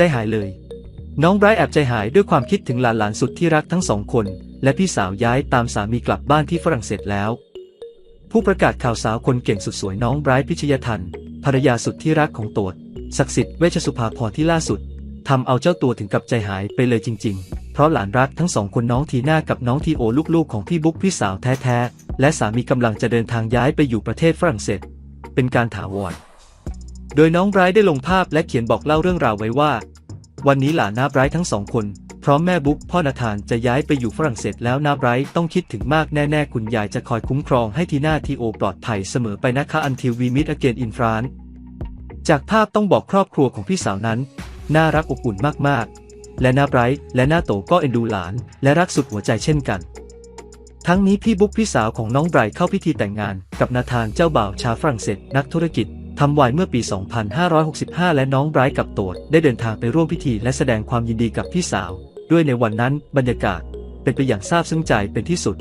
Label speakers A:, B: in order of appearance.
A: ใจหายเลย น้องไบรท์แอบใจหายด้วยความคิดถึงหลานๆสุดที่รักทั้งสองคน และพี่สาวย้ายตามสามีกลับบ้านที่ฝรั่งเศสแล้ว ผู้ประกาศข่าวสาวคนเก่งสุดสวยน้องไบรท์พิชยทันภรรยาสุดที่รักของโตดศักดิ์สิทธิ์เวชสุภาพรที่ล่าสุดทำเอาเจ้าตัวถึงกับใจหายไปเลยจริง ๆ เพราะหลานรักทั้งสองคนน้องทีน่ากับน้องทีโอลูกๆของพี่บุ๊กพี่สาวแท้ๆและสามีกำลังจะเดินทางย้ายไปอยู่ประเทศฝรั่งเศส เป็นการถาวร โดยน้องไบรท์ได้ลงภาพและเขียนบอกเล่าเรื่องราวไว้ว่า วันนี้หลานนาไบรท์ทั้งสองคน พร้อมแม่บุ๊กพ่อนาธานจะย้ายไปอยู่ฝรั่งเศสแล้วนาไบรท์ต้องคิดถึงมากแน่ๆ คุณยายจะคอยคุ้มครองให้ทีน่าทีโอปลอดภัยเสมอไปนะคะอันทิววีมิดอเกนอินฟรานจากภาพต้องบอกครอบครัวของพี่สาวนั้น น่ารักอบอุ่นมากๆ และนาไบรท์และนาโตก็เอ็นดูหลาน และรักสุดหัวใจเช่นกันทั้งนี้พี่บุ๊กพี่สาวของน้องไบรท์เข้าพิธีแต่งงานกับนาธานเจ้าบ่าวชาวฝรั่งเศสนักธุรกิจ ทำไวายเมื่อปี 2565 และน้องไบรท์กับโตดได้เดินทางไปร่วมพิธีและแสดงความยินดีกับพี่สาว ด้วยในวันนั้นบรรยากาศ เป็นไปอย่างซาบซึ้งใจเป็นที่สุด